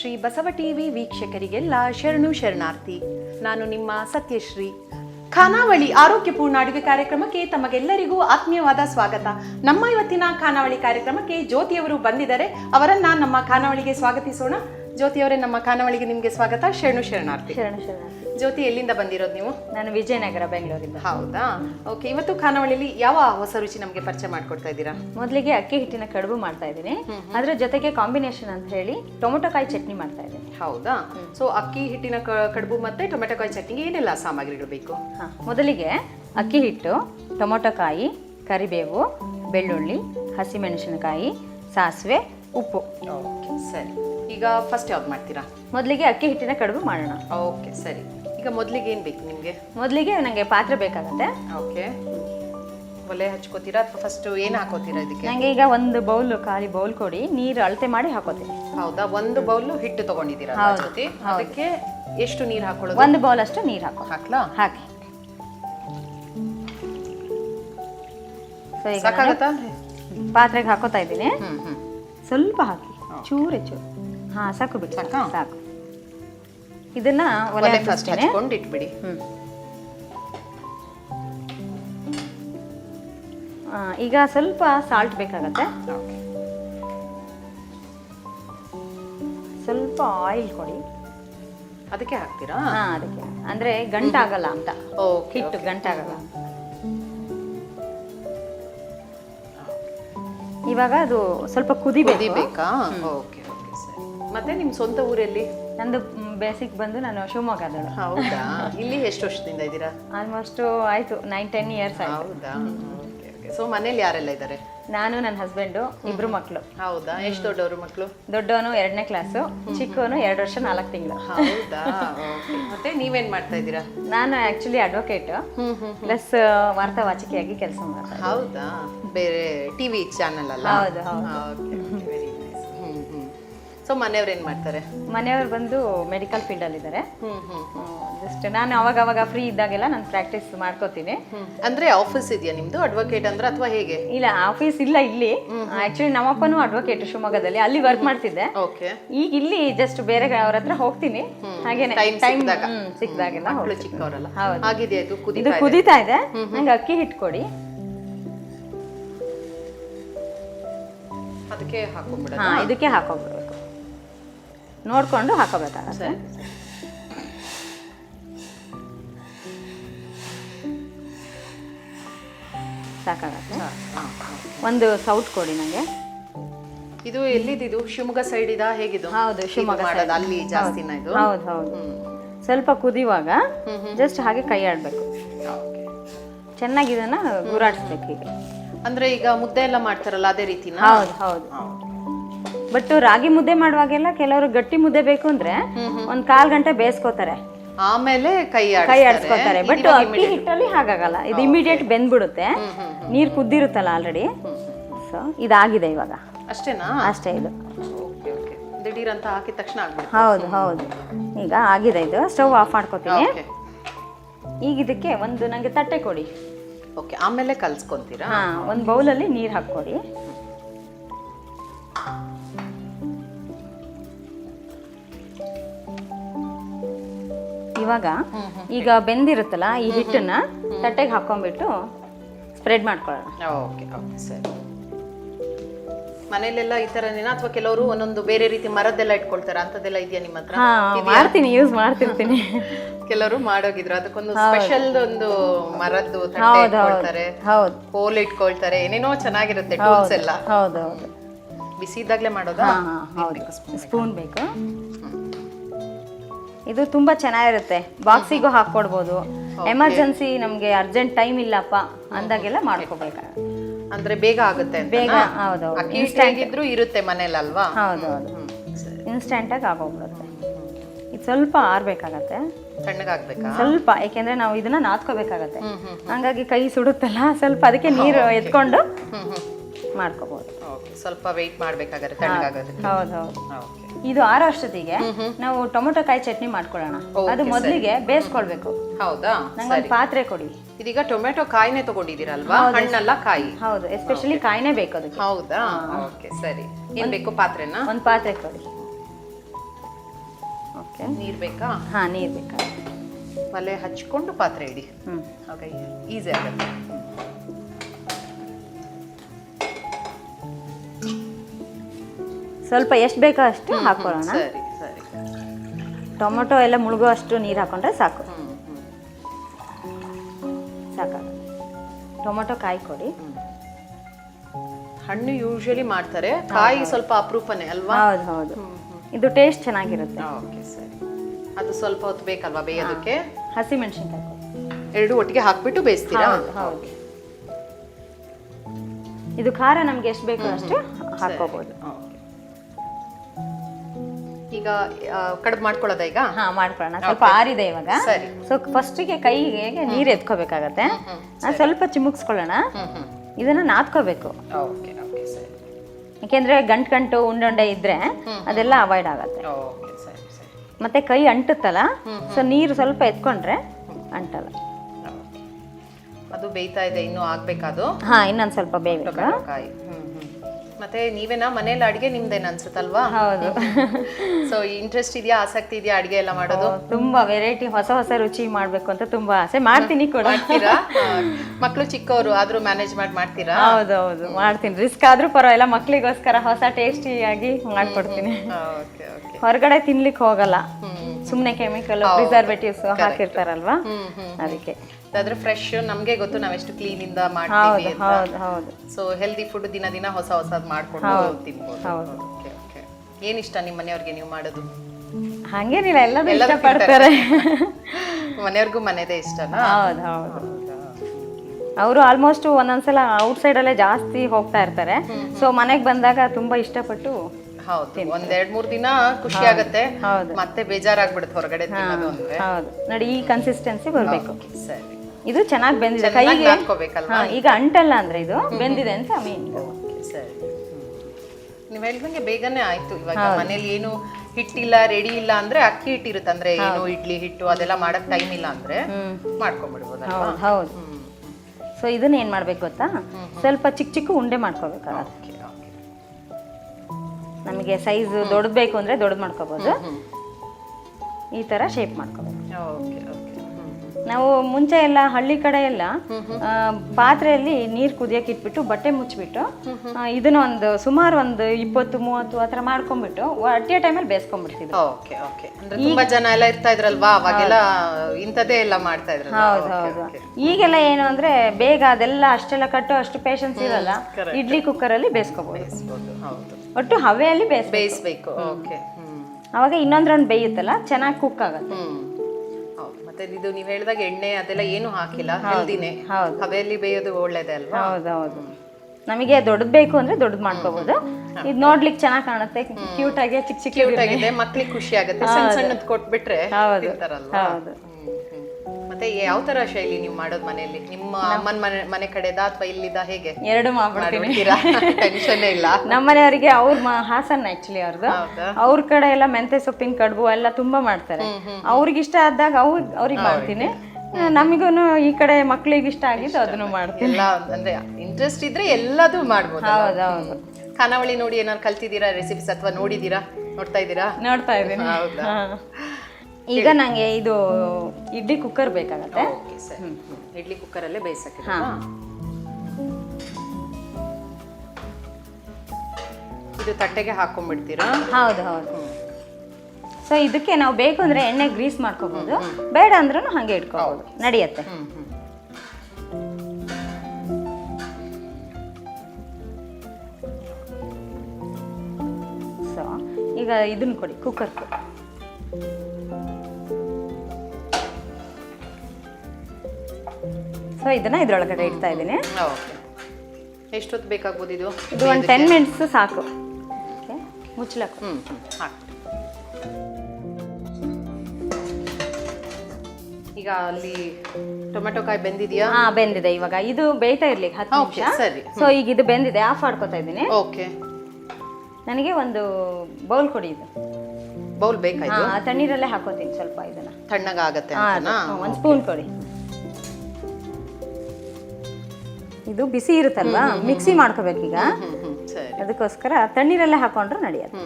Shri Basava TV ವೀಕ್ಷಕರಿಗೆಲ್ಲ ಶರಣು ಶರಣಾರ್ಥಿ. ನಾನು ನಿಮ್ಮ ಸತ್ಯಶ್ರೀ. ಖಾನಾವಳಿ ಆರೋಗ್ಯಪೂರ್ಣ ಅಡುಗೆ ಕಾರ್ಯಕ್ರಮಕ್ಕೆ ತಮಗೆಲ್ಲರಿಗೂ ಆತ್ಮೀಯವಾದ ಸ್ವಾಗತ. ನಮ್ಮ ಇವತ್ತಿನ ಖಾನಾವಳಿ ಕಾರ್ಯಕ್ರಮಕ್ಕೆ ಜ್ಯೋತಿಯವರು ಬಂದಿದ್ದಾರೆ. ಅವರನ್ನ ನಮ್ಮ ಖಾನಾವಳಿಗೆ ಸ್ವಾಗತಿಸೋಣ. ಜ್ಯೋತಿಯವರೇ ನಮ್ಮ ಖಾನಾವಳಿಗೆ ನಿಮಗೆ ಸ್ವಾಗತ. ಶರಣು ಶರಣಾರ್ಥಿ. ಶರಣು ಶರಣ ಜ್ಯೋತಿ ಎಲ್ಲಿಂದ ಬಂದಿರೋದು ನೀವು? ನಾನು ವಿಜಯನಗರ ಬೆಂಗಳೂರಿಂದ. ಹೌದಾ? ಓಕೆ ಇವತ್ತು ಖಾನಾವಳಿಯಲ್ಲಿ ಯಾವ ಹೊಸ ರುಚಿ ನಮಗೆ ಪರಿಚಯ ಮಾಡ್ಕೊಡ್ತಾ ಇದ್ದೀರಾ? ಮೊದಲಿಗೆ ಅಕ್ಕಿ ಹಿಟ್ಟಿನ ಕಡುಬು ಮಾಡ್ತಾ ಇದ್ದೀನಿ. ಅದರ ಜೊತೆಗೆ ಕಾಂಬಿನೇಷನ್ ಅಂತ ಹೇಳಿ ಟೊಮೊಟೊ ಕಾಯಿ ಚಟ್ನಿ ಮಾಡ್ತಾ ಇದ್ದೀನಿ. ಹೌದಾ? ಸೊ ಅಕ್ಕಿ ಹಿಟ್ಟಿನ ಕಡುಬು ಮತ್ತೆ ಟೊಮೆಟೊ ಕಾಯಿ ಚಟ್ನಿಗೆ ಏನೆಲ್ಲ ಸಾಮಗ್ರಿಗಳು ಬೇಕು? ಮೊದಲಿಗೆ ಅಕ್ಕಿ ಹಿಟ್ಟು ಟೊಮೊಟೊ ಕಾಯಿ ಕರಿಬೇವು ಬೆಳ್ಳುಳ್ಳಿ ಹಸಿಮೆಣಸಿನಕಾಯಿ ಸಾಸಿವೆ ಉಪ್ಪು. ಓಕೆ ಸರಿ. ಈಗ ಫಸ್ಟ್ ಯಾವ್ದು ಮಾಡ್ತೀರಾ? ಮೊದಲಿಗೆ ಅಕ್ಕಿ ಹಿಟ್ಟಿನ ಕಡುಬು ಮಾಡೋಣ. ಓಕೆ ಸರಿ. ಈಗ ಮೊದಲಿಗೆ ಏನು ಬೇಕು ನಿಮಗೆ? ಮೊದಲಿಗೆ ನನಗೆ ಪಾತ್ರೆ ಬೇಕಾಗುತ್ತೆ. ಓಕೆ. ಒಲೆ ಹಚ್ಕೋತೀರಾ ಅಥವಾ ಫಸ್ಟ್ ಏನು ಹಾಕೋತೀರಾ ಇದಕ್ಕೆ? ನನಗೆ ಈಗ ಒಂದು ಬೌಲ್ ಖಾಲಿ ಬೌಲ್ ಕೊಡಿ ನೀರು ಅಳತೆ ಮಾಡಿ ಹಾಕೋತೀನಿ. ಹೌದಾ? ಒಂದು ಬೌಲ್ ಹಿಟ್ಟು ತಗೊಂಡಿದ್ದೀರಾ ಹೌದು, ಜೊತೆ ಅದಕ್ಕೆ ಎಷ್ಟು ನೀರು ಹಾಕೊಳ್ಳೋದು? ಒಂದು ಬೌಲ್ ಅಷ್ಟು ನೀರು ಹಾಕೋ. ಹಾಕ್ಲಾ? ಹಾಕಿ. ಸೊ ಈಗ ನಾನು ಸಾಕಾಗತ್ತಾ? ಪಾತ್ರೆಗೆ ಹಾಕೋತಾ ಇದ್ದೀನಿ. ಹ್ಮ್ ಹ್ಮ್. ಸ್ವಲ್ಪ ಹಾಕಿ. ಚೂರು ಚೂರು ಹಾ ಸಾಕು ಬಿಡಿ. ಸಾಕಾ? ಸಾಕು. ಇದನ್ನ ಒಲೆ ಫಸ್ಟ್ ಹಚ್ಕೊಂಡು ಇಟ್ಬಿಡಿ. ಈಗ ಸ್ವಲ್ಪ ಸಾಲ್ಟ್ ಬೇಕಾಗತ್ತೆ. ಸ್ವಲ್ಪ ಆಯಿಲ್ ಕೊಡಿ. ಅದಕ್ಕೆ ಹಾಕ್ತೀರಾ? ಹಾ ಅದಕ್ಕೆ. ಅಂದ್ರೆ ಗಂಟಾಗಲ್ಲ ಅಂತ. ಓಕೆ ಹಿಟ್ಟು ಗಂಟಾಗಲ್ಲ. ಇವಾಗ ಅದು ಸ್ವಲ್ಪ ಕುದಿಬೇಕು. ಕುದಿಬೇಕಾ? ಓಕೆ. ಮತ್ತೆ ನಿಮ್ಮ ಸ್ವಂತ ಊರಲ್ಲಿ? ನಂದು ಬೇಸಿಕ್ ಬಂದು ನಾನು ಶಿವಮೊಗ್ಗದಳು ಹೌದಾ? ಇಲ್ಲಿ ಎಷ್ಟು ವರ್ಷದಿಂದ ಇದ್ದೀರಾ? ಆಲ್ಮೋಸ್ಟ್ ಆಯ್ತು ನೈನ್ ಟೆನ್ ಇಯರ್ಸ್ ಆಯ್ತು. ಹೌದಾ? ಸೊ ಮನೇಲಿ ಯಾರೆಲ್ಲ ಇದ್ದಾರೆ? ನಾನು ನನ್ನ ಹಸ್ಬೆಂಡು ಇಬ್ರು ಮಕ್ಕಳು ಹೌದಾ? ಎಷ್ಟು ದೊಡ್ಡವರು ಮಕ್ಕಳು ದೊಡ್ಡವನು ಎರಡನೇ ಕ್ಲಾಸು ಚಿಕ್ಕವನು ಎರಡು ವರ್ಷ ನಾಲ್ಕು ತಿಂಗಳು. ಹೌದಾ? ಓಕೆ ಮತ್ತೆ ನೀವೇನ್ ಮಾಡ್ತಾ ಇದ್ದೀರಾ? ನಾನು ಆ್ಯಕ್ಚುಲಿ ಅಡ್ವೊಕೇಟ್ ಪ್ಲಸ್ ವಾರ್ತಾ ವಾರ್ತಾವಾಚಿಕೆಯಾಗಿ ಕೆಲಸ ಮಾಡ್ತಾರೆ ಹೌದಾ? ಬೇರೆ ಟಿವಿ ಚಾನಲ್ ಅಲ್ಲ? ಹೌದು ಹೌದು. ಸೊ ಮನೆಯವ್ರು ಏನ್ ಮಾಡ್ತಾರೆ? ಮನೆಯವ್ರು ಬಂದು ಮೆಡಿಕಲ್ ಫೀಲ್ಡ್ ಅಲ್ಲಿ ಇದಾರೆ. ಜಸ್ಟ್ ನಾನು ಅವಾಗ ಅವಾಗ ಫ್ರೀ ಇದ್ದಾಗೆಲ್ಲ ನಾನು ಪ್ರಾಕ್ಟೀಸ್ ಮಾಡ್ಕೋತೀನಿ. ಅಂದ್ರೆ ಆಫೀಸ್ ಇದೆಯಾ ನಿಮ್ದು? ಅಡ್ವೊಕೇಟ್ ಅಂದ್ರೆ ಅಥವಾ ಹೇಗೆ? ಇಲ್ಲ ಆಫೀಸ್ ಇಲ್ಲ ಇಲ್ಲಿ. ಆಕ್ಚುಲಿ ನಮ್ಮಪ್ಪನೂ ಅಡ್ವೊಕೇಟ್ ಶಿವಮೊಗ್ಗದಲ್ಲಿ ಅಲ್ಲಿ ವರ್ಕ್ ಮಾಡ್ತಿದ್ದೆ. ಓಕೆ ಈಗ ಇಲ್ಲಿ ಜಸ್ಟ್ ಬೇರೆ ಅವ್ರ ಹತ್ರ ಹೋಗ್ತೀನಿ. ಹಾಗೇನೆ ಟೈಮ್. ಸಿಕ್ಕಿದಾಗೆಲ್ಲ ಚಿಕ್ಕವರಲ್ಲ. ಆಗಿದೆ ಇದು ಕುದಿತಾ ಇದೆ ಕುದೀತಾ ಇದೆ. ನಂಗೆ ಅಕ್ಕಿ ಹಿಟ್ಕೊಡಿ. ಅದಕ್ಕೆ ಹಾಕೊಂಡ್ಬಿಡ ಹಾ ಇದಕ್ಕೆ ಹಾಕೋಬಿಡ್ಬೇಕು ನೋಡ್ಕೊಂಡು ಹಾಕೋಬೇಕಾಗತ್ತೆ. ಸಾಕಾಗತ್ತೆ. ಒಂದು ಸೌಟ್ ಕೊಡಿ ನನಗೆ ಇದು ಎಲ್ಲಿದ್ದು? ಶಿವಮೊಗ್ಗ ಸೈಡ್ ಇದ? ಹೇಗಿದು? ಹೌದು ಶಿವಮೊಗ್ಗ ಸೈಡ್ ಮಾಡೋದು ಅಲ್ಲಿ ಜಾಸ್ತಿ ಇದು? ಹೌದು ಹೌದು. ಸ್ವಲ್ಪ ಕುದಿಯುವಾಗ ಜಸ್ಟ್ ಹಾಗೆ ಕೈ ಆಡಬೇಕು. ಚೆನ್ನಾಗಿ ಇದನ್ನ ಗುರಾಡಿಸ್ಬೇಕು ಈಗ ಅಂದ್ರೆ ಈಗ ಮುದ್ದೆ ಎಲ್ಲ ಮಾಡ್ತಾರಲ್ಲ ಅದೇ ರೀತಿನ? ಹೌದು ಹೌದು. ಬಟ್ ರಾಗಿ ಮುದ್ದೆ ಮಾಡುವಾಗೆಲ್ಲ ಕೆಲವರು ಗಟ್ಟಿ ಮುದ್ದೆ ಬೇಕು ಅಂದ್ರೆ ಒಂದ್ ಕಾಲ್ ಗಂಟೆ ಬೇಯಿಸ್ಕೋತಾರೆ ಆಮೇಲೆ ಕೈ ಕೈ. ಆಡಿಸ್ಕೋತಾರೆ. ಬಟ್ ಅಕ್ಕಿ ಹಿಟ್ಟಲ್ಲಿ ಹಾಗಾಗಲ್ಲ. ಇದು ಇಮಿಡಿಯೇಟ್ ಬೆಂದ್ಬಿಡುತ್ತೆ. ನೀರ್ ಕುದ್ದಿರುತ್ತಲ್ಲ ಆಲ್ರೆಡಿ ಸೊ ಇದಾಗಿದೆ ಇವಾಗ. ಅಷ್ಟೇನಾ? ಅಷ್ಟೇ ಇದು. ದಿಢೀರ್ ಅಂತ ಹಾಕಿದ ತಕ್ಷಣ ಹೌದು ಹೌದು. ಈಗ ಆಗಿದೆ ಇದು. ಸ್ಟವ್ ಆಫ್ ಮಾಡ್ಕೋತೀನಿ. ಈಗ ಇದಕ್ಕೆ ಒಂದು ನಂಗೆ ತಟ್ಟೆ ಕೊಡಿ. ಓಕೆ ಆಮೇಲೆ ಕಲ್ಸ್ಕೊಂತೀರಾ? ಹಾ ಒಂದು ಬೌಲಲ್ಲಿ ನೀರು ಹಾಕ್ಕೊಡಿ. ಇವಾಗ ಈಗ ಬೆಂದಿರುತ್ತಲ್ಲ ಈ ಹಿಟ್ಟನ್ನ ತಟ್ಟೆಗೆ ಹಾಕೊಂಡ್ಬಿಟ್ಟು ಸ್ಪ್ರೆಡ್ ಮಾಡ್ಕೊಳ್ಳೋಣ. ಓಕೆ ಓಕೆ ಸರಿ. ಮನೇಲೆಲ್ಲ ಈ ತರನೇನ? ಅಥವಾ ಕೆಲವರು ಒಂದೊಂದು ಬೇರೆ ರೀತಿ ಮರದ್ದೆಲ್ಲ ಇಟ್ಕೊಳ್ತಾರೆ? ಅಂಥದ್ದೆಲ್ಲ ಇದೆಯಾ ನಿಮ್ಮ ಹತ್ರ? ಮಾಡ್ತೀನಿ ಯೂಸ್ ಮಾಡ್ತಿರ್ತೀನಿ. ಕೆಲವರು ಮಾಡೋಗಿದ್ರು. ಅದಕ್ಕೊಂದು ಸ್ಪೆಷಲ್ ಒಂದು ಮರದ್ದು ತಟ್ಟೆ ಇಟ್ಕೊಳ್ತಾರೆ. ಹೋಲ್ ಇಟ್ಕೊಳ್ತಾರೆ. ಏನೇನೋ ಚೆನ್ನಾಗಿರುತ್ತೆ ಟೂಲ್ಸ್ ಎಲ್ಲ. ಹೌದು ಹೌದು. ಬಿಸಿ ಇದ್ದಾಗಲೇ ಮಾಡೋದಾ? ಸ್ಪೂನ್ ಬೇಕು? ಇದು ತುಂಬಾ ಚೆನ್ನಾಗಿರುತ್ತೆ. ಬಾಕ್ಸಿಗೂ ಹಾಕೊಡ್ಬೋದು. ಎಮರ್ಜೆನ್ಸಿ ನಮಗೆ ಅರ್ಜೆಂಟ್ ಟೈಮ್ ಇಲ್ಲಪ್ಪ ಅಂದಾಗೆಲ್ಲ ಮಾಡ್ಕೋಬೇಕಾಗುತ್ತೆ ಅಂದ್ರೆ ಬೇಗ ಆಗುತ್ತೆ ಬೇಗ ಹೌದು ಹೇಗಿದ್ರು ಇರುತ್ತೆ ಮನೇಲಲ್ವಾ? ಹೌದು ಹೌದು ಇನ್ಸ್ಟೆಂಟಾಗಿ ಆಗೋಗ್ಬಿಡುತ್ತೆ. ಇದು ಸ್ವಲ್ಪ ಆರ್ಬೇಕಾಗತ್ತೆ. ತಣ್ಣಗಾಗ್ಬೇಕಾ ಸ್ವಲ್ಪ ಯಾಕೆಂದ್ರೆ ನಾವು ಇದನ್ನ ನಾದ್ಕೋಬೇಕಾಗತ್ತೆ. ಹಂಗಾಗಿ ಕೈ ಸುಡುತ್ತಲ್ಲ ಸ್ವಲ್ಪ ಅದಕ್ಕೆ ನೀರು ಎತ್ಕೊಂಡು ಮಾಡ್ಕೋಬಹುದು ಸ್ವಲ್ಪ ವೆಯ್ಟ್ ಮಾಡ್ಬೇಕಾಗತ್ತೆ ತಣ್ಣಗಾಗೋದಕ್ಕೆ. ಹೌದು ಹೌದು ಓಕೆ ಇದು ಆರೋ ಅಷ್ಟೊತ್ತಿಗೆ ನಾವು ಟೊಮೊಟೊ ಕಾಯಿ ಚಟ್ನಿ ಮಾಡ್ಕೊಳ್ಳೋಣ. ಅದು ಮೊದಲಿಗೆ ಬೇಯಿಸ್ಕೊಳ್ಬೇಕು. ಹೌದಾ? ಒಂದು ಪಾತ್ರೆ ಕೊಡಿ. ಇದೀಗ ಟೊಮೆಟೊ ಕಾಯಿನೇ ತಗೊಂಡಿದ್ದೀರಲ್ವಾ? ಹಣ್ಣಲ್ಲ ಕಾಯಿ. ಹೌದು. ಎಸ್ಪೆಷಲಿ ಕಾಯಿನೇ ಬೇಕು ಅದಕ್ಕೆ. ಹೌದಾ? ಓಕೆ ಸರಿ. ಏನ್ ಬೇಕು ಪಾತ್ರೆನ? ಒಂದು ಪಾತ್ರೆ ಕೊಡಿ. ಓಕೆ ನೀರು ಬೇಕಾ? ಹಾ ನೀರು ಬೇಕಾ ಒಲೆ ಹಚ್ಕೊಂಡು ಪಾತ್ರೆ ಇಡಿ. ಹ್ಞೂ ಓಕೆ ಈಸಿ ಆಗುತ್ತೆ. ಸ್ವಲ್ಪ ಎಷ್ಟು ಬೇಕೋ ಅಷ್ಟು ಹಾಕೊಳ್ಳೋಣ. ಸರಿ ಸರಿ. ಟೊಮೊಟೊ ಎಲ್ಲ ಮುಳುಗೋ ಅಷ್ಟು ನೀರು ಹಾಕೊಂಡ್ರೆ ಸಾಕು. ಸಾಕು ಟೊಮೊಟೊ ಕಾಯಿ ಕೊಡಿ ಹಣ್ಣು ಯೂಶಲಿ ಮಾಡ್ತಾರೆ. ಕಾಯಿ ಸ್ವಲ್ಪ ಅಪರೂಪನೇ ಅಲ್ವಾ? ಹೌದು ಹೌದು. ಇದು ಟೇಸ್ಟ್ ಚೆನ್ನಾಗಿರುತ್ತೆ. ಓಕೆ ಸರಿ. ಅದು ಸ್ವಲ್ಪ ಹೊತ್ತು ಬೇಕಲ್ವಾ ಬೇಯೋದಕ್ಕೆ? ಹಸಿ ಮೆಣಸಿನಕಾಯಿ ಎರಡು ಒಟ್ಟಿಗೆ ಹಾಕ್ಬಿಟ್ಟು ಬೇಯಿಸ್ತೀರಾ? ಹೌದು ಇದು ಖಾರ ನಮ್ಗೆ ಎಷ್ಟು ಬೇಕೋ ಅಷ್ಟು ಹಾಕೋಬಹುದು. ಈಗ ಕಡುಬು ಮಾಡ್ಕೊಳ್ಳೋದ ಈಗ? ಹಾ ಮಾಡ್ಕೊಳ್ಳೋಣ. ಸ್ವಲ್ಪ ಆರಿದೆ ಇವಾಗ. ಸೊ ಫಸ್ಟಿಗೆ ಕೈಗೆ ನೀರು ಎತ್ಕೋಬೇಕಾಗತ್ತೆ. ಸ್ವಲ್ಪ ಚಿಮುಕ್ಸ್ಕೊಳ್ಳೋಣ. ಇದನ್ನ ನಾದ್ಕೋಬೇಕು. ಯಾಕೆಂದ್ರೆ ಗಂಟು ಗಂಟು ಉಂಡೆ ಇದ್ರೆ ಅದೆಲ್ಲ ಅವಾಯ್ಡ್ ಆಗತ್ತೆ. ಮತ್ತೆ ಕೈ ಅಂಟುತ್ತಲ್ಲ ಸೊ ನೀರು ಸ್ವಲ್ಪ ಎತ್ಕೊಂಡ್ರೆ ಅಂಟಲ್ಲ. ಅದು ಬೇಯ್ತಾ ಇದೆ ಇನ್ನೂ ಆಗ್ಬೇಕಾದ್ರು ಹಾ ಇನ್ನೊಂದ್ ಸ್ವಲ್ಪ ಬೇಯಬೇಕು. ಮತ್ತೆ ನೀವೇನ ಮನೇಲಿ ಅಡಿಗೆ ನಿಮ್ದೇನ ಅನ್ಸುತ್ತಲ್ವಾ? ಹೌದು. ಸೊ ಇಂಟ್ರೆಸ್ಟ್ ಇದೆಯಾ ಆಸಕ್ತಿ ಇದೆಯಾ ಅಡಿಗೆ ಎಲ್ಲ ಮಾಡೋದು? ತುಂಬಾ ವೆರೈಟಿ ಹೊಸ ಹೊಸ ರುಚಿ ಮಾಡ್ಬೇಕು ಅಂತ ತುಂಬಾ ಆಸೆ. ಮಾಡ್ತೀನಿ ಕೂಡ. ಮಾಡ್ತೀರಾ? ಮಕ್ಕಳು ಚಿಕ್ಕವರು ಆದ್ರೂ ಮ್ಯಾನೇಜ್ ಮಾಡಿ ಮಾಡ್ತೀರಾ? ಹೌದು ಹೌದು. ಮಾಡ್ತೀನಿ. ರಿಸ್ಕ್ ಆದ್ರೂ ಪರವಾಗಿಲ್ಲ ಮಕ್ಳಿಗೋಸ್ಕರ ಹೊಸ ಟೇಸ್ಟಿಯಾಗಿ ಮಾಡ್ಕೊಡ್ತೀನಿ. ಓಕೆ ಓಕೆ ಹೊರಗಡೆ ತಿನ್ಲಿಕ್ಕೆ ಹೋಗಲ್ಲ. ಸುಮ್ಮನೆ ಸುಮ್ನೆ ಕೆಮಿಕಲ್ ಪ್ರಿಸರ್ವೇಟಿವ್ಸ್ ಹಾಕಿರ್ತಾರಲ್ವಾ? ಅದಕ್ಕೆ. ಅದಾದ್ರೆ ಫ್ರೆಶ್ ನಮ್ಗೆ ಗೊತ್ತು ನಾವೆಷ್ಟು ಕ್ಲೀನ್ ಇಂದ ಮಾಡ್ತೀವಿ ಹೌದು ಹೌದು ಸೊ ಹೆಲ್ದಿ ಫುಡ್ ದಿನ ದಿನ ಹೊಸ ಹೊಸದ್ ಮಾಡ್ಕೊಂಡು ತಿನ್ಬೋದು. ಹೌದು. ಓಕೆ ಓಕೆ ಏನ್ ಇಷ್ಟ ನಿಮ್ಮ ಮನೆಯವ್ರಿಗೆ ನೀವು ಮಾಡೋದು? ಹಂಗೇನಿಲ್ಲ ಎಲ್ಲದೂ ಇಷ್ಟ ಪಡ್ತಾರೆ ಮನೆಯವ್ರಿಗೂ ಮನೆದೇ ಇಷ್ಟನಾ? ಹೌದು ಹೌದು. ಅವರು ಆಲ್ಮೋಸ್ಟ್ ಒಂದೊಂದ್ಸಲ ಔಟ್ ಸೈಡ್ ಅಲ್ಲೇ ಜಾಸ್ತಿ ಹೋಗ್ತಾ ಇರ್ತಾರೆ. ಸೊ ಮನೆಗೆ ಬಂದಾಗ ತುಂಬಾ ಇಷ್ಟಪಟ್ಟು ಹೌದು ಒಂದೆರಡು ಎರಡ್ ಮೂರ್ ದಿನ ಖುಷಿ ಆಗುತ್ತೆ. ಮತ್ತೆ ಬೇಜಾರಾಗ್ಬಿಡುತ್ತೆ ಹೊರಗಡೆ ತಿನ್ನೋದು ಅಂದ್ರೆ. ಹೌದು. ನಡಿ ಈ ಕನ್ಸಿಸ್ಟೆನ್ಸಿ ಬರ್ಬೇಕು. ಸರಿ. ಇದು ಚೆನ್ನಾಗಿ ಬೆಂದಿದೆ. ಕೈಗೆ ಹಾ ಈಗ ಅಂಟಲ್ಲ ಅಂದ್ರೆ ಇದು? ಬೆಂದಿದೆ ಅಂತ ಮೀನ್ ಸರಿ. ನೀವ್ ಹೇಳ್ದಂಗೆ ಬೇಗನೆ ಆಯ್ತು ಇವಾಗ. ಮನೇಲಿ ಏನು ಹಿಟ್ಟಿಲ್ಲ ರೆಡಿ ಇಲ್ಲ ಅಂದ್ರೆ ಅಕ್ಕಿ ಹಿಟ್ಟಿರುತ್ತೆ. ಅಂದ್ರೆ ಏನು ಇಡ್ಲಿ ಹಿಟ್ಟು ಅದೆಲ್ಲ ಮಾಡಕ್ ಟೈಮ್ ಇಲ್ಲ ಅಂದ್ರೆ ಹ್ಮ್. ಮಾಡ್ಕೊಂಡ್ಬಿಡ್ಬೋದಲ್ವಾ ಹೌದು ಸೊ ಇದನ್ನ ಏನ್ ಮಾಡ್ಬೇಕು ಗೊತ್ತಾ? ಸ್ವಲ್ಪ ಚಿಕ್ಕ ಚಿಕ್ಕ ಉಂಡೆ ಮಾಡ್ಕೋಬೇಕಾಗತ್ತೆ ಓಕೆ ಓಕೆ ನಮಗೆ ಸೈಜ್ ದೊಡ್ಡದು ಬೇಕು ಅಂದ್ರೆ ದೊಡ್ಡದು ಮಾಡ್ಕೋಬಹುದು ಈ ತರ ಶೇಪ್ ಮಾಡ್ಕೋಬೇಕು. ಓಕೆ ಓಕೆ ನಾವು ಮುಂಚೆ ಎಲ್ಲ ಹಳ್ಳಿ ಕಡೆ ಎಲ್ಲ ಪಾತ್ರೆಯಲ್ಲಿ ನೀರು ಕುದಿಯಕ್ಕೆ ಇಟ್ಬಿಟ್ಟು ಬಟ್ಟೆ ಮುಚ್ಚಿಬಿಟ್ಟು ಇದನ್ನ ಒಂದು ಸುಮಾರು ಒಂದು ಇಪ್ಪತ್ತು ಮೂವತ್ತು ಆ ಥರ ಮಾಡ್ಕೊಂಡ್ಬಿಟ್ಟು ಅಟ್ಟಿಯ ಟೈಮಲ್ಲಿ ಬೇಯಿಸ್ಕೊಂಡ್ಬಿಡ್ತಿದ್ವಿ ಓಕೆ ಓಕೆ ಅಂದ್ರೆ ತುಂಬಾ ಜನ ಎಲ್ಲ ಇರ್ತಾ ಇದ್ರಲ್ವಾ? ಅವಾಗೆಲ್ಲ ಇಂಥದ್ದೇ ಎಲ್ಲ ಮಾಡ್ತಾ ಇದ್ರು ಹೌದು ಹೌದು. ಈಗೆಲ್ಲ ಏನು ಅಂದ್ರೆ ಬೇಗ ಅದೆಲ್ಲ ಅಷ್ಟೆಲ್ಲ ಕಟ್ಟು ಅಷ್ಟು ಪೇಷನ್ಸ್ ಇರಲ್ಲ. ಇಡ್ಲಿ ಕುಕ್ಕರಲ್ಲಿ ಬೇಯಿಸ್ಕೋಬಹುದು ಬೇಯಿಸ್ಬೋದು ಹೌದು. ಒಟ್ಟು ಹವೆಯಲ್ಲಿ ಬೇಯಿಸಬೇಕು. ಬೇಯಿಸ್ಬೇಕು ಓಕೆ ಅವಾಗ ಇನ್ನೊಂದ್ ರೌಂಡ್ ಬೇಯುತ್ತಲ್ಲ ಚೆನ್ನಾಗಿ ಕುಕ್ ಆಗುತ್ತೆ. ಮತ್ತೆ ಇದು ನೀವ್ ಹೇಳಿದಾಗ ಎಣ್ಣೆ ಅದೆಲ್ಲ ಏನು ಹಾಕಿಲ್ಲ ಹೆಲ್ದಿನೇ. ಹೌದು. ಹವೆಯಲ್ಲಿ ಬೇಯೋದು ಒಳ್ಳೇದೇ ಅಲ್ವಾ? ಹೌದು ಹೌದು. ನಮಗೆ ದೊಡ್ಡದು ಬೇಕು ಅಂದ್ರೆ ದೊಡ್ಡದು ಮಾಡ್ಕೋಬಹುದು ಇದು ನೋಡ್ಲಿಕ್ಕೆ ಚೆನ್ನಾಗಿ ಕಾಣುತ್ತೆ ಕ್ಯೂಟ್ ಆಗಿ ಚಿಕ್ಕ ಚಿಕ್ಕ ಕ್ಯೂಟ್ ಆಗಿದೆ ಮಕ್ಳಿಗೆ ಖುಷಿ ಆಗುತ್ತೆ ಸಣ್ಣ ಸಣ್ಣದ್ ಕೊಟ್ಬಿಟ್ರೆ ಹೌದು. ತಿಂತಾರಲ್ವಾ? ಹೌದು. ಹ್ಮ್, ಹ್ಮ್. ಮತ್ತೆ ಯಾವ ತರ ಶೈಲಿ ನೀವು ಮಾಡೋದು ಮನೆಯಲ್ಲಿ? ನಿಮ್ಮ ಅಮ್ಮನ ಮನೆ ಮನೆ ಕಡೆದ ಅಥವಾ ಇಲ್ಲಿದ ಹೇಗೆ? ಎರಡು ಮಾಡ್ಬಿಡ್ತೀನಿ ಟೆನ್ಷನ್ ಇಲ್ಲ. ನಮ್ಮ ಮನೆಯವರಿಗೆ ಅವ್ರ ಹಾಸನ್ ಆಕ್ಚುಲಿ ಅವ್ರದ್ದು ಅವ್ರ ಕಡೆ ಎಲ್ಲ ಮೆಂತೆ ಸೊಪ್ಪಿನ ಕಡುಬು ಎಲ್ಲ ತುಂಬಾ ಮಾಡ್ತಾರೆ. ಅವ್ರಿಗೆ ಇಷ್ಟ ಆದಾಗ ಅವ್ರ ಅವ್ರಿಗೆ ಮಾಡ್ತೀನಿ. ನಮಗೂ ಈ ಕಡೆ ಮಕ್ಕಳಿಗೆ ಇಷ್ಟ ಆಗಿದ್ದು ಅದನ್ನು ಮಾಡ್ತೀನಿ. ಎಲ್ಲ ಅಂದ್ರೆ ಇಂಟ್ರೆಸ್ಟ್ ಇದ್ರೆ ಎಲ್ಲದೂ ಮಾಡ್ಬೋದು ಹೌದು ಹೌದು. ಖಾನಾವಳಿ ನೋಡಿ ಏನಾದ್ರು ಕಲ್ತಿದ್ದೀರಾ ರೆಸಿಪೀಸ್ ಅಥವಾ ನೋಡಿದೀರಾ ನೋಡ್ತಾ ಇದ್ದೀರಾ? ನೋಡ್ತಾ ಇದ್ದೀನಿ. ಹೌದಾ. ಈಗ ನನಗೆ ಇದು ಇಡ್ಲಿ ಕುಕ್ಕರ್ ಬೇಕಾಗತ್ತೆ. ಓಕೆ ಸರಿ. ಇಡ್ಲಿ ಕುಕ್ಕರಲ್ಲೇ ಬೇಯಿಸಕ್ಕೆ ಹಾ. ಇದು ತಟ್ಟೆಗೆ ಹಾಕೊಂಡ್ಬಿಡ್ತೀರಾ ಹೌದು ಹೌದು. ಸೊ ಇದಕ್ಕೆ ನಾವು ಬೇಕು ಅಂದ್ರೆ ಎಣ್ಣೆ ಗ್ರೀಸ್ ಮಾಡ್ಕೋಬಹುದು ಬೇಡ ಅಂದ್ರೂ ಹಾಗೆ ಇಟ್ಕೋಬಹುದು ನಡೆಯುತ್ತೆ. ಹ್ಮ್ ಹ್ಮ್. ಸೊ ಈಗ ಇದನ್ನ ಕೊಡಿ ಕುಕ್ಕರ್ ಕೊಡಿ. ಸೊ ಇದನ್ನ ಇದ್ರೊಳಗಡೆ ಇಡ್ತಾ ಇದ್ದೀನಿ. ಓಕೆ ಎಷ್ಟೊತ್ತು ಬೇಕಾಗ್ಬೋದು ಇದು? ಇದು ಒಂದು ಟೆನ್ ಮಿನಿಟ್ಸ್ ಸಾಕು. ಓಕೆ ಮುಚ್ಚಲಕ್ಕೆ ಹ್ಞೂ ಹಾಕಿ. ಈಗ ಅಲ್ಲಿ ಟೊಮೆಟೊ ಕಾಯಿ ಬೆಂದಿದೆಯಾ? ಹಾ ಬೆಂದಿದೆ ಇವಾಗ. ಇದು ಬೇಯ್ತಾ ಇರ್ಲಿ ಹತ್ತು ನಿಮಿಷ. ಸರಿ. ಸೊ ಈಗ ಇದು ಬೆಂದಿದೆ. ಆಫ್ ಮಾಡ್ಕೊತಾ ಇದ್ದೀನಿ. ಓಕೆ ನನಗೆ ಒಂದು ಬೌಲ್ ಕೊಡಿ ಇದು. ಬೌಲ್ ಬೇಕಾಯ್ತು ಹಾಂ ತಣ್ಣೀರಲ್ಲೇ ಹಾಕೋತೀನಿ ಸ್ವಲ್ಪ ಇದನ್ನ. ತಣ್ಣಗಾಗತ್ತೆ ಒಂದು ಸ್ಪೂನ್ ಕೊಡಿ. ಇದು ಬಿಸಿ ಇರುತ್ತಲ್ವಾ? ಮಿಕ್ಸಿ ಮಾಡ್ಕೋಬೇಕೀಗ. ಅದಕ್ಕೋಸ್ಕರ ತಣ್ಣೀರಲ್ಲೇ ಹಾಕೊಂಡ್ರೆ ನಡೆಯುತ್ತೆ.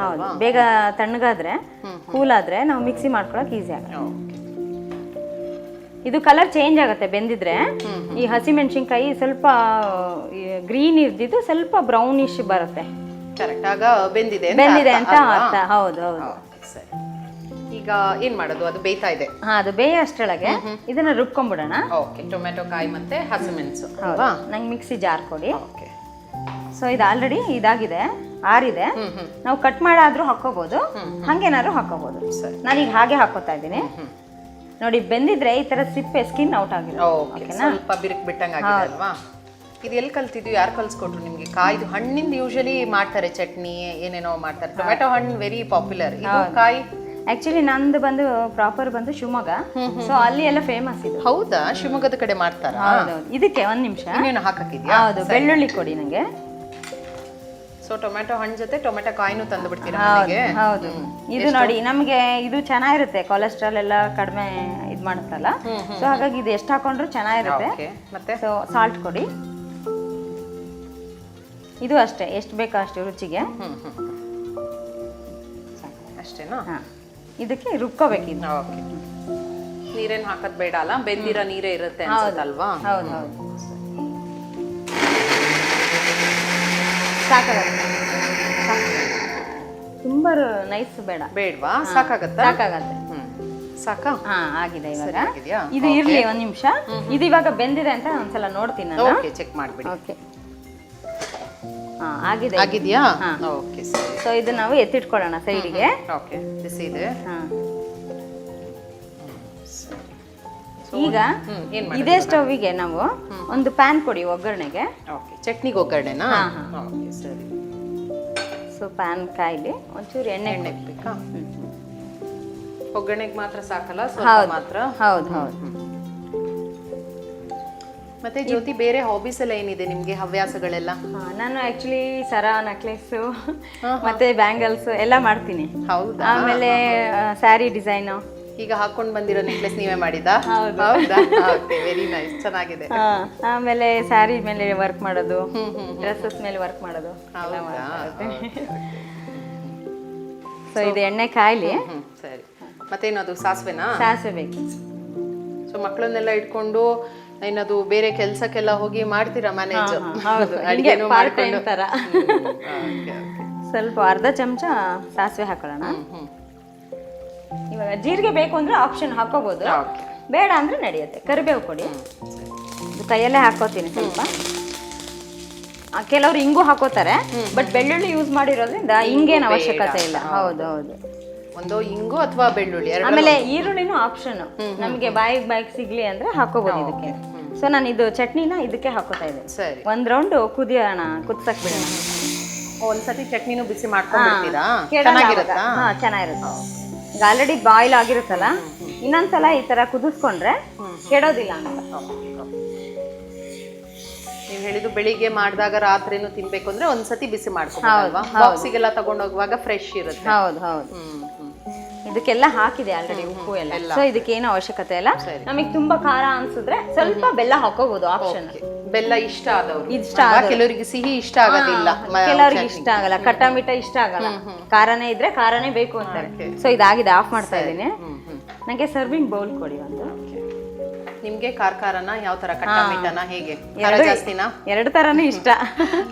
ಹೌದು ಬೇಗ ತಣ್ಣಗಾದ್ರೆ ಕೂಲ್ ಆದ್ರೆ ನಾವು ಮಿಕ್ಸಿ ಮಾಡ್ಕೊಳಕ್ ಈಸಿ ಆಗುತ್ತೆ. ಇದು ಕಲರ್ ಚೇಂಜ್ ಆಗುತ್ತೆ ಬೆಂದಿದ್ರೆ. ಈ ಹಸಿ ಮೆಣಸಿನ್ಕಾಯಿ ಸ್ವಲ್ಪ ಗ್ರೀನ್ ಇರ್ದಿದ್ದು ಸ್ವಲ್ಪ ಬ್ರೌನಿಶ್ ಬರುತ್ತೆ. ಕರೆಕ್ಟ್ ಆಗ ಬೆಂದಿದೆ ಅಂತ ಬೆಂದಿದೆ ಅಂತ ಅರ್ಥ. ಹೌದು ಹೌದು. ಸರಿ. ಈಗ ಏನ್ ಮಾಡೋದು? ಅದು ಬೇಯ್ತಾ ಇದೆ. ಹಾ ಅದು ಬೇಯ ಅಷ್ಟರೊಳಗೆ ಇದನ್ನ ರುಬ್ಕೊಂಡ್ಬಿಡೋಣ ಓಕೆ ಟೊಮೆಟೊ ಕಾಯಿ ಮತ್ತೆ ಹಸಿಮೆಣಸು ಹೌದಾ. ಅಲ್ವಾ? ನಂಗೆ ಮಿಕ್ಸಿ ಜಾರ್ ಕೊಡಿ. ಓಕೆ. ಸೊ ಇದು ಆಲ್ರೆಡಿ ಇದಾಗಿದೆ ಆರಿದೆ. ನಾವು ಕಟ್ ಮಾಡಾದ್ರೂ ಹಾಕೋಬಹುದು ಹಂಗೇನಾದ್ರೂ ಹಾಕೋಬಹುದು ನಾನು ನಾನೀಗ ಹಾಗೆ ಹಾಕೋತಾ ಇದ್ದೀನಿ. ನೋಡಿ ಬೆಂದಿದ್ರೆ ಈ ತರ ಸಿಪ್ಪೆ ಸ್ಕಿನ್ ಔಟ್ ಓಕೆ ಸ್ವಲ್ಪ ಬಿರುಕು ಬಿಟ್ಟಂಗೆ ಆಗಿದೆ ಅಲ್ವಾ? ಇದು ಎಲ್ಲಿ ಕಲ್ತಿದ್ವಿ ಯಾರು ಕಲ್ಸ್ಕೊಟ್ರು ನಿಮ್ಗೆ? ಕಾಯ್ದು ಹಣ್ಣಿಂದ ಯೂಶಲಿ ಮಾಡ್ತಾರೆ ಚಟ್ನಿ ಏನೇನೋ ಮಾಡ್ತಾರೆ. ಟೊಮೆಟೊ ಹಣ್ಣು ವೆರಿ ಪಾಪ್ಯುಲರ್ ಇದು ಕಾಯಿ ಆಕ್ಚುಲಿ ನಂದು ಬಂದು ಪ್ರಾಪರ್ ಬಂದು ಶಿವಮೊಗ್ಗ. ಸೊ ಅಲ್ಲಿ ಎಲ್ಲ ಫೇಮಸ್ ಇದೆ. ಹೌದಾ? ಶಿವಮೊಗ್ಗದ ಕಡೆ ಮಾಡ್ತಾರಾ? ಹೌದೌದು. ಇದಕ್ಕೆ ಒಂದ್ ನಿಮಿಷ. ಇನ್ನೇನು ಹಾಕಕ್ಕಿದ್ಯಾ? ಹೌದು ಬೆಳ್ಳುಳ್ಳಿ ಕೊಡಿ ನಂಗೆ. ಸೊ ಟೊಮೆಟೊ ಹಣ್ಣು ಜೊತೆ ಟೊಮೆಟೊ ಕಾಯಿನೂ ತಂದು ಬಿಡ್ತೀರಾ ಹೌದು ಮನೆಗೆ? ಹೌದು. ಇದು ನೋಡಿ ನಮಗೆ ಇದು ಚೆನ್ನಾಗಿರುತ್ತೆ. ಕೊಲೆಸ್ಟ್ರಾಲ್ ಎಲ್ಲ ಕಡಿಮೆ ಇದು ಮಾಡುತ್ತಲ್ಲ ಸೊ ಹಾಗಾಗಿ ಇದು ಎಷ್ಟು ಹಾಕೊಂಡ್ರು ಚೆನ್ನಾಗಿರುತ್ತೆ. ಮತ್ತೆ? ಸೊ ಸಾಲ್ಟ್ ಕೊಡಿ. ಇದು ಅಷ್ಟೇ. ಎಷ್ಟು ಬೇಕೋ ಅಷ್ಟು ರುಚಿಗೆ. ಹ್ಮ್ ಹ್ಮ್. ಅಷ್ಟೇನಾ? ಹಾ. ಇದಕ್ಕೆ ರುಬ್ಕೋಬೇಕು ಇದು ಓಕೆ. ನೀರೇನು ಹಾಕೋದು ಬೇಡ ಅಲ್ಲ? ಬೆಂದಿರೋ ನೀರೇ ಇರುತ್ತೆ ಅನ್ಸುತ್ತಲ್ವಾ? ಹೌದು ಹೌದು ಸಾಕಾಗತ್ತೆ. ತುಂಬ ನೈಸ್ ಬೇಡ. ಬೇಡವಾ? ಸಾಕಾಗತ್ತಾ? ಸಾಕಾಗತ್ತೆ. ಸಾಕ? ಹಾ ಆಗಿದೆ ಇವಾಗ. ಇದು ಇರ್ಲಿ ಒಂದ್ ನಿಮಿಷ. ಇದು ಇವಾಗ ಬೆಂದಿದೆ ಅಂತ ಒಂದ್ಸಲ ನೋಡ್ತೀನಿ ನಾನು ಓಕೆ ಚೆಕ್ ಮಾಡ್ಬಿಡಿ. ಓಕೆ. ಆಗಿದೆ ಆಗಿದ್ಯಾ? ಓಕೆ ಸರಿ. ಸೊ ಇದು ನಾವು ಎತ್ತಿಟ್ಕೊಳ್ಳೋಣ ಸೈಡಿಗೆ. ಓಕೆ ಬಿಸಿ ಇದೆ. ಈಗ ಇದೆ ಸ್ಟವ್ವಿಗೆ ನಾವು ಒಂದು ಪ್ಯಾನ್ ಕೊಡಿ ಒಗ್ಗರಣೆಗೆ. ಓಕೆ ಚಟ್ನಿಗೆ ಒಗ್ಗರಣೆನಾ? ಓಕೆ ಸರಿ. ಸೊ ಪ್ಯಾನ್ ಕಾಯಿಲಿ ಒಂಚೂರು ಎಣ್ಣೆ ಎಣ್ಣೆ ಬೇಕಾ ಒಗ್ಗರಣೆಗೆ ಮಾತ್ರ ಸಾಕಲ್ಲ ಸ್ವಲ್ಪ ಮಾತ್ರ? ಹೌದು ಹೌದು. ಮತ್ತೆ ಜ್ಯೋತಿ ಬೇರೆ ಹಾಬೀಸ್ ಎಲ್ಲ ಏನಿದೆ ನಿಮಗೆ ಹವ್ಯಾಸಗಳೆಲ್ಲ? ಹಾ, ನಾನು ಆಕ್ಚುಲಿ ಸರ ನೆಕ್ಲೆಸ್ ಮತ್ತೆ ಬ್ಯಾಂಗಲ್ಸ್ ಎಲ್ಲ ಮಾಡ್ತೀನಿ. ಹೌದಾ? ಆಮೇಲೆ ಸ್ಯಾರಿ ಡಿಸೈನು ಈಗ ಹಾಕೊಂಡ್ ಬಂದಿರೋ ನೆಕ್ಲೆಸ್ ನೀವೇ ಮಾಡಿದಾ? ಹೌದಾ. ವೆರಿ ನೈಸ್ ಚೆನ್ನಾಗಿದೆ. ಆಮೇಲೆ ಸ್ಯಾರಿ ಮೇಲೆ ವರ್ಕ್ ಮಾಡೋದು ಡ್ರೆಸ್ಸಸ್ ಮೇಲೆ ವರ್ಕ್ ಮಾಡೋದು ಹೌದಾ. ಸೊ ಇದು ಎಣ್ಣೆ ಕಾಯಿಲಿ. ಹ್ಮ್ ಸರಿ. ಮತ್ತೇನದು ಸಾಸಿವೆನಾ? ಸಾಸಿವೆ ಬೇಕು. ಸೊ ಮಕ್ಕಳನ್ನೆಲ್ಲ ಇಟ್ಕೊಂಡು ಏನದು ಬೇರೆ ಕೆಲಸಕ್ಕೆಲ್ಲ ಹೋಗಿ ಮಾಡ್ತೀರಾ ಮ್ಯಾನೇಜ್ ಹೌದು. ಪಾರ್ಟ್ ಟೈಮ್ ಸ್ವಲ್ಪ ಅರ್ಧ ಚಮಚ ಸಾಸಿವೆ ಹಾಕೊಳ್ಳೋಣ. ಇವಾಗ ಜೀರಿಗೆ ಬೇಕು ಅಂದ್ರೆ ಆಪ್ಷನ್ ಹಾಕೋಬಹುದು ಬೇಡ ಅಂದ್ರೆ ನಡೆಯುತ್ತೆ. ಕರಿಬೇವು ಕೊಡಿ ಕೈಯಲ್ಲೇ ಹಾಕೋತೀನಿ ಸ್ವಲ್ಪ. ಕೆಲವರು ಹಿಂಗೂ ಹಾಕೋತಾರೆ ಬಟ್ ಬೆಳ್ಳುಳ್ಳಿ ಯೂಸ್ ಮಾಡಿರೋದ್ರಿಂದ ಹಿಂಗೇನು ಅವಶ್ಯಕತೆ ಇಲ್ಲ. ಹೌದು. ಹೌದು ಒಂದು ಇಂಗು ಅಥವಾ ಬೆಳ್ಳುಳ್ಳಿ? ಆಮೇಲೆ ಈರುಳ್ಳಿನೂ ಆಪ್ಷನ್ ನಮಗೆ ಬಾಯಿಗೆ ಬಾಯಿಗೆ ಸಿಗ್ಲಿ ಅಂದ್ರೆ ಹಾಕೋಬಹುದು ಇದಕ್ಕೆ. ಸೊ ನಾನು ಇದು ಚಟ್ನಿನ ಇದಕ್ಕೆ ಹಾಕೋತಾ ಇದ್ದೀನಿ. ಸರಿ. ಒಂದ್ ರೌಂಡ್ ಕುದಿಯೋಣ ಕುದ್ಸಕ್ ಬಿಡೋಣ. ಒಂದ್ಸತಿ ಚಟ್ನಿನೂ ಬಿಸಿ ಮಾಡ್ಕೊಂಡು ಚೆನ್ನಾಗಿರುತ್ತಾ? ಹಾ ಚೆನ್ನಾಗಿರುತ್ತೆ. ಈಗ ಆಲ್ರೆಡಿ ಬಾಯ್ಲ್ ಆಗಿರುತ್ತಲ್ಲ ಇನ್ನೊಂದ್ಸಲ ಈ ತರ ಕುದಿಸ್ಕೊಂಡ್ರೆ ಕೆಡೋದಿಲ್ಲ ಅಂತ. ನೀವು ಹೇಳಿದ್ದು ಬೆಳಿಗ್ಗೆ ಮಾಡಿದಾಗ ರಾತ್ರಿನೂ ತಿನ್ಬೇಕು ಅಂದ್ರೆ ಒಂದ್ಸತಿ ಬಿಸಿ ಮಾಡ್ಕೊಂಡು ಬಾಕ್ಸಿಗೆಲ್ಲ ತಗೊಂಡ್ ಹೋಗುವಾಗ ಫ್ರೆಶ್ ಇರುತ್ತೆ. ಹೌದು ಹೌದು. ಇದಕ್ಕೆಲ್ಲ ಹಾಕಿದೆ ಆಲ್ರೆಡಿ ಉಪ್ಪು ಎಲ್ಲ. ಸೊ ಇದಕ್ಕೇನು ಅವಶ್ಯಕತೆ ಇಲ್ಲ. ನಮಗೆ ತುಂಬಾ ಖಾರ ಅನ್ಸಿದ್ರೆ ಸ್ವಲ್ಪ ಬೆಲ್ಲ ಹಾಕೋಬಹುದು ಆಪ್ಷನ್ ಬೆಲ್ಲ ಇಷ್ಟ ಆದವ್ರು. ಇಷ್ಟ? ಕೆಲವರಿಗೆ ಸಿಹಿ ಇಷ್ಟ ಆಗೋದಿಲ್ಲ. ಕೆಲವರಿಗೆ ಇಷ್ಟ ಆಗಲ್ಲ. ಕಟ್ಟ ಇಷ್ಟ ಆಗಲ್ಲ. ಖಾರನೇ ಇದ್ರೆ ಖಾರನೇ ಬೇಕು ಅಂತಾರೆ. ಸೊ ಇದಾಗಿದೆ. ಆಫ್ ಮಾಡ್ತಾ ಇದ್ದೀನಿ. ಹ್ಮ್ ಹ್ಮ್. ನಂಗೆ ಸರ್ವಿಂಗ್ ಬೌಲ್ ಕೊಡಿ ಒಂದು. ನಿಮ್ಗೆ ಖಾರನ ಯಾವ ತರ? ಕಟ್ಟ ಮಿಟ್ಟನ ಹೇಗೆ? ಎರಡು ತರನೂ ಇಷ್ಟ.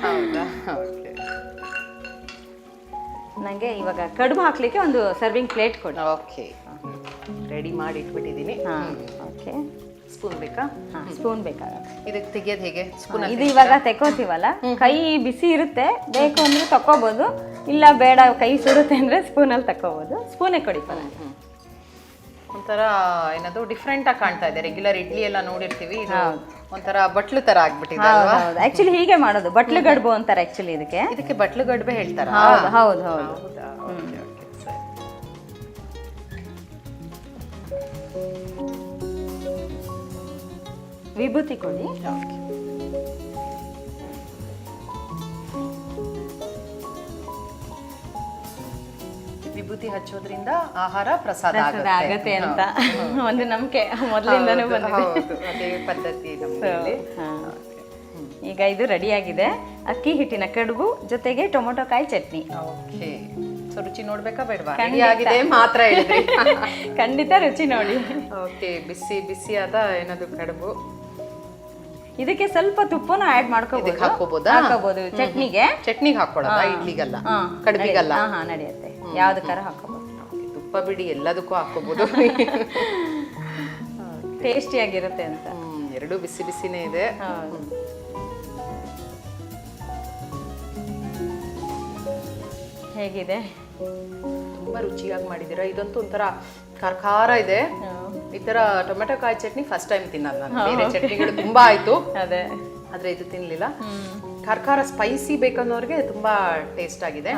ಹೌದಾ. ಓಕೆ ನಂಗೆ ಇವಾಗ ಕಡುಬು ಹಾಕ್ಲಿಕ್ಕೆ ಒಂದು ಸರ್ವಿಂಗ್ ಪ್ಲೇಟ್ ಕೊಡಿ. ಓಕೆ ರೆಡಿ ಮಾಡಿ ಇಟ್ಬಿಟ್ಟಿದ್ದೀನಿ ಹಾ ಓಕೆ ಸ್ಪೂನ್ ಬೇಕಾ? ಹಾಂ ಸ್ಪೂನ್ ಬೇಕಾಗುತ್ತೆ ಇದಕ್ಕೆ ತೆಗಿಯೋದು ಹೇಗೆ? ಸ್ಪೂನ್ ಇದು ಇವಾಗ ತೆಕೋತೀವಲ್ಲ ಕೈ ಬಿಸಿ ಇರುತ್ತೆ. ಬೇಕು ಅಂದ್ರೆ ತಕೋಬಹುದು ಇಲ್ಲ ಬೇಡ ಕೈ ಸುರುತ್ತೆ ಅಂದ್ರೆ ಸ್ಪೂನಲ್ಲಿ ತಕೋಬಹುದು ಸ್ಪೂನೇ ಕೊಡಿ ಪರ ಒಂಥರ ಏನದು ಡಿಫ್ರೆಂಟ್ ಆಗಿ ಕಾಣ್ತಾ ಇದೆ. ರೆಗ್ಯುಲರ್ ಇಡ್ಲಿ ಎಲ್ಲ ನೋಡಿರ್ತೀವಿ ಇದು ಒಂಥರ ಬಟ್ಲು ತರ ಆಗ್ಬಿಟ್ಟಿದೆ ಹೌದು ಆಕ್ಚುಲಿ ಹೀಗೆ ಮಾಡೋದು. ಬಟ್ಲು ಗಡ್ಬು ಅಂತಾರೆ ಆಕ್ಚುಲಿ ಇದಕ್ಕೆ. ಇದಕ್ಕೆ ಬಟ್ಲು ಗಡ್ಬೆ ಹೇಳ್ತಾರೆ? ಹೌದು ಹೌದು ವಿಭೂತಿ ಕೊಡಿ. ವಿಭೂತಿ ಹಚ್ಚೋದ್ರಿಂದ ಆಹಾರ ಪ್ರಸಾದ ಆಗುತ್ತೆ. ಅಂತ ಒಂದು ನಂಬಿಕೆ ಮೊದಲಿಂದನೂ ಬಂದಿದೆ. ಅದೇ ಪದ್ಧತಿ ನಮ್ಮಲ್ಲಿ ಈಗ ಇದು ರೆಡಿಯಾಗಿದೆ. ಅಕ್ಕಿ ಹಿಟ್ಟಿನ ಕಡುಬು ಜೊತೆಗೆ ಟೊಮೊಟೊ ಕಾಯಿ ಚಟ್ನಿ. ಓಕೆ ಸೊ ರುಚಿ ನೋಡ್ಬೇಕಾ ಬೇಡವಾ. ಆಗಿದೆ ಮಾತ್ರ ಖಂಡಿತ ರುಚಿ ನೋಡಿ. ಓಕೆ ಬಿಸಿ ಬಿಸಿಯಾದ ಏನದು ಕಡುಬು? ಇದಕ್ಕೆ ಸ್ವಲ್ಪ ತುಪ್ಪನ ಆಡ್ ಮಾಡ್ಕೋಬಹುದು ಹಾಕೋಬೋದಾ ಹಾಕೋಬಹುದು ಚಟ್ನಿಗೆ. ಚಟ್ನಿಗೆ ಹಾಕೊಳ್ಳೋದಾ ಇಡ್ಲಿಗಲ್ಲ. ಕಡುಬಿಗಲ್ಲ. ಹಾ ನಡೆಯುತ್ತೆ. ಯಾವ್ದಕ್ಕಾರ ಹಾಕೋಬಹುದು ತುಪ್ಪ ಬಿಡಿ ಎಲ್ಲದಕ್ಕೂ ಹಾಕೋಬಹುದು ಟೇಸ್ಟಿಯಾಗಿರುತ್ತೆ ಅಂತ. ಎರಡು ಬಿಸಿ ಬಿಸಿನೇ ಇದೆ. ಹೇಗಿದೆ? ತುಂಬಾ ರುಚಿಯಾಗಿ ಮಾಡಿದೀರಾ ಇದಂತೂ ಒಂಥರ ಖಾರ ಖಾರ ಇದೆ ಈ ತರ ಟೊಮೆಟೊ ಕಾಯಿ ಚಟ್ನಿ ಫಸ್ಟ್ ಟೈಮ್ ತಿನ್ನಲ್ಲ ನಾನು. ಬೇರೆ ಚಟ್ನಿಗಳು ತುಂಬಾ ಆಯ್ತು. ಅದೇ. ಆದ್ರೆ ಇದು ತಿನ್ಲಿಲ್ಲ. ಖಾರ ಖಾರ ಸ್ಪೈಸಿ ಬೇಕನ್ನೋರಿಗೆ ತುಂಬಾ ಟೇಸ್ಟ್ ಆಗಿದೆ.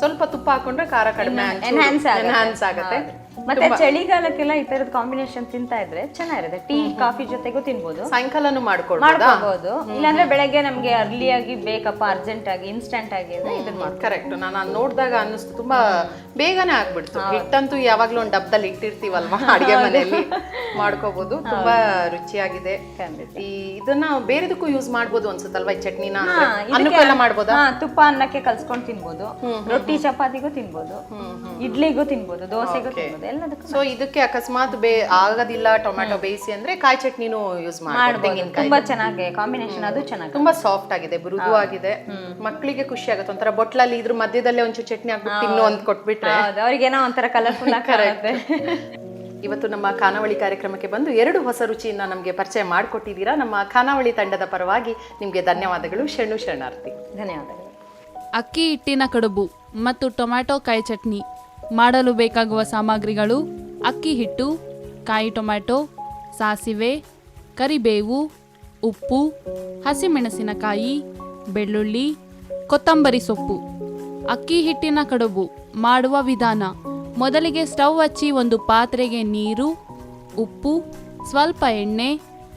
ಸ್ವಲ್ಪ ತುಪ್ಪ ಹಾಕೊಂಡ್ರೆ ಖಾರ ಕಡಿಮೆ ಎನ್ಹಾನ್ಸ್ ಎನ್ಹಾನ್ಸ್ ಆಗುತ್ತೆ. ಮತ್ತೆ ಚಳಿಗಾಲಕ್ಕೆಲ್ಲ ಈ ತರದ ಕಾಂಬಿನೇಷನ್ ತಿಂತಾ ಇದ್ರೆ ಚೆನ್ನಾಗಿರುತ್ತೆ. ಟೀ ಕಾಫಿ ಜೊತೆಗೂ ತಿನ್ಬೋದು. ಸಾಯಂಕಾಲನು ಮಾಡ್ಕೊಂಡು ಮಾಡ್ಕೋಬಹುದು ಇಲ್ಲಾಂದ್ರೆ ಬೆಳಗ್ಗೆ ನಮ್ಗೆ ಅರ್ಲಿ ಆಗಿ ಬೇಕಪ್ಪ ಅರ್ಜೆಂಟ್ ಆಗಿ ಇನ್ಸ್ಟೆಂಟ್ ಆಗಿ ಇದನ್ನ ಕರೆಕ್ಟ್ ನಾನು ನೋಡಿದಾಗ ಅನ್ನಿಸ್ತು ತುಂಬಾ ಬೇಗನೆ ಆಗ್ಬಿಡ್ತು. ಹಿಟ್ಟಂತೂ ಯಾವಾಗ್ಲೂ ಒಂದ್ ಡಬ್ಬದಲ್ಲಿ ಇಟ್ಟಿರ್ತೀವಲ್ವಾ? ಅಡಿಗೆ ಮನೆಯಲ್ಲಿ. ಮಾಡ್ಕೋಬಹುದು ತುಂಬಾ ರುಚಿಯಾಗಿದೆ. ಈ ಇದನ್ನ ಬೇರೆದಕ್ಕೂ ಯೂಸ್ ಮಾಡ್ಬೋದು ಅನ್ಸುತ್ತಲ್ವಾ? ಈ ಚಟ್ನಿನ ಎಲ್ಲ ಮಾಡ್ಬೋದಾ? ತುಪ್ಪ ಅನ್ನಕ್ಕೆ ಕಲ್ಸ್ಕೊಂಡು ತಿನ್ಬೋದು. ರೊಟ್ಟಿ ಚಪಾತಿಗೂ ತಿನ್ಬೋದು. ಇಡ್ಲಿಗೂ ತಿನ್ಬೋದು ದೋಸೆಗೂ ತಿನ್ಬೋದು. ಎಲ್ಲದಕ್ಕೂ ಸೊ ಇದಕ್ಕೆ ಅಕಸ್ಮಾತ್ ಬೇ ಆಗೋದಿಲ್ಲ ಟೊಮ್ಯಾಟೊ ಬೇಯಿಸಿ ಅಂದ್ರೆ ಕಾಯಿ ಚಟ್ನಿನೂ ಯೂಸ್ ಮಾಡ್ಬೋದು ಮಾಡ್ಬೋದು. ತುಂಬಾ ಚೆನ್ನಾಗಿ ಕಾಂಬಿನೇಷನ್ ಅದು ಚೆನ್ನಾಗಿ ತುಂಬಾ ಸಾಫ್ಟ್ ಆಗಿದೆ ಮೃದು ಆಗಿದೆ. ಮಕ್ಕಳಿಗೆ ಖುಷಿ ಆಗುತ್ತೆ. ಒಂಥರ ಬೊಟ್ಲಲ್ಲಿ ಇದ್ರ ಮಧ್ಯದಲ್ಲೇ ಒಂಚೂರು ಚಟ್ನಿ ಹಾಕ್ಬಿಟ್ಟು ತಿನ್ನು ಅಂತ ಕೊಟ್ಬಿಟ್ರೆ ಅವ್ರಿಗೆ ಅವ್ರಿಗೇನೋ ಒಂಥರ ಕಲರ್ಫುಲ್ ಆಗುತ್ತೆ ಇವತ್ತು ನಮ್ಮ ಖಾನಾವಳಿ ಕಾರ್ಯಕ್ರಮಕ್ಕೆ ಬಂದು ಎರಡು ಹೊಸ ರುಚಿಯನ್ನು ನಮಗೆ ಪರಿಚಯ ಮಾಡಿಕೊಟ್ಟಿದ್ದೀರಾ. ನಮ್ಮ ಖಾನಾವಳಿ ತಂಡದ ಪರವಾಗಿ ನಿಮಗೆ ಧನ್ಯವಾದಗಳು. ಶರಣು ಶರಣಾರ್ಥಿ ಧನ್ಯವಾದಗಳು. ಅಕ್ಕಿ ಹಿಟ್ಟಿನ ಕಡುಬು ಮತ್ತು ಟೊಮ್ಯಾಟೊ ಕಾಯಿ ಚಟ್ನಿ ಮಾಡಲು ಬೇಕಾಗುವ ಸಾಮಗ್ರಿಗಳು ಅಕ್ಕಿ ಹಿಟ್ಟು, ಕಾಯಿ ಟೊಮ್ಯಾಟೊ, ಸಾಸಿವೆ, ಕರಿಬೇವು, ಉಪ್ಪು, ಹಸಿಮೆಣಸಿನಕಾಯಿ, ಬೆಳ್ಳುಳ್ಳಿ, ಕೊತ್ತಂಬರಿ ಸೊಪ್ಪು. ಅಕ್ಕಿ ಹಿಟ್ಟಿನ ಕಡುಬು ಮಾಡುವ ವಿಧಾನ. ಮೊದಲಿಗೆ ಸ್ಟವ್ ಹಚ್ಚಿ ಒಂದು ಪಾತ್ರೆಗೆ ನೀರು, ಉಪ್ಪು, ಸ್ವಲ್ಪ ಎಣ್ಣೆ,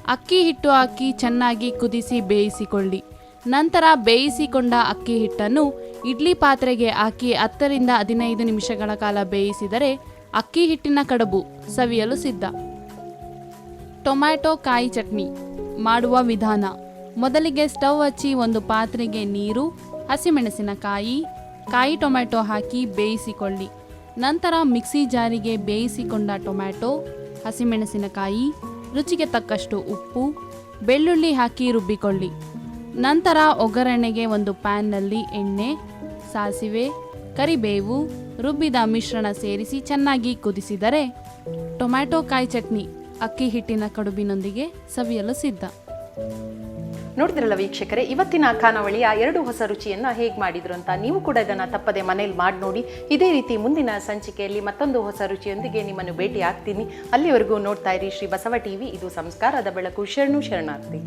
ಅಕ್ಕಿ ಹಿಟ್ಟು ಹಾಕಿ ಚೆನ್ನಾಗಿ ಕುದಿಸಿ ಬೇಯಿಸಿಕೊಳ್ಳಿ. ನಂತರ ಬೇಯಿಸಿಕೊಂಡ ಅಕ್ಕಿ ಹಿಟ್ಟನ್ನು ಇಡ್ಲಿ ಪಾತ್ರೆಗೆ ಹಾಕಿ ಹತ್ತರಿಂದ ಹದಿನೈದು ನಿಮಿಷಗಳ ಕಾಲ ಬೇಯಿಸಿದರೆ ಅಕ್ಕಿ ಹಿಟ್ಟಿನ ಕಡುಬು ಸವಿಯಲು ಸಿದ್ಧ. ಟೊಮ್ಯಾಟೊ ಕಾಯಿ ಚಟ್ನಿ ಮಾಡುವ ವಿಧಾನ. ಮೊದಲಿಗೆ ಸ್ಟವ್ ಹಚ್ಚಿ ಒಂದು ಪಾತ್ರೆಗೆ ನೀರು, ಹಸಿಮೆಣಸಿನಕಾಯಿ, ಕಾಯಿ ಟೊಮ್ಯಾಟೊ ಹಾಕಿ ಬೇಯಿಸಿಕೊಳ್ಳಿ. ನಂತರ ಮಿಕ್ಸಿ ಜಾರಿಗೆ ಬೇಯಿಸಿಕೊಂಡ ಟೊಮ್ಯಾಟೊ, ಹಸಿಮೆಣಸಿನಕಾಯಿ, ರುಚಿಗೆ ತಕ್ಕಷ್ಟು ಉಪ್ಪು, ಬೆಳ್ಳುಳ್ಳಿ ಹಾಕಿ ರುಬ್ಬಿಕೊಳ್ಳಿ. ನಂತರ ಒಗ್ಗರಣೆಗೆ ಒಂದು ಪ್ಯಾನ್ನಲ್ಲಿ ಎಣ್ಣೆ, ಸಾಸಿವೆ, ಕರಿಬೇವು, ರುಬ್ಬಿದ ಮಿಶ್ರಣ ಸೇರಿಸಿ ಚೆನ್ನಾಗಿ ಕುದಿಸಿದರೆ ಟೊಮ್ಯಾಟೊ ಕಾಯಿ ಚಟ್ನಿ ಅಕ್ಕಿ ಹಿಟ್ಟಿನ ಕಡುಬಿನೊಂದಿಗೆ ಸವಿಯಲು ಸಿದ್ಧ. ನೋಡಿದ್ರಲ್ಲ ವೀಕ್ಷಕರೇ, ಇವತ್ತಿನ ಖಾನಾವಳಿಯ ಎರಡು ಹೊಸ ರುಚಿಯನ್ನು ಹೇಗೆ ಮಾಡಿದ್ರು ಅಂತ ನೀವು ಕೂಡ ಇದನ್ನು ತಪ್ಪದೆ ಮನೇಲಿ ಮಾಡಿ ನೋಡಿ. ಇದೇ ರೀತಿ ಮುಂದಿನ ಸಂಚಿಕೆಯಲ್ಲಿ ಮತ್ತೊಂದು ಹೊಸ ರುಚಿಯೊಂದಿಗೆ ನಿಮ್ಮನ್ನು ಭೇಟಿ ಆಗ್ತೀನಿ ಅಲ್ಲಿವರೆಗೂ ನೋಡ್ತಾ ಇರಿ ಶ್ರೀ ಬಸವ ಟಿವಿ, ಇದು ಸಂಸ್ಕಾರದ ಬೆಳಕು. ಶರಣು ಶರಣಾರ್ಥಿ.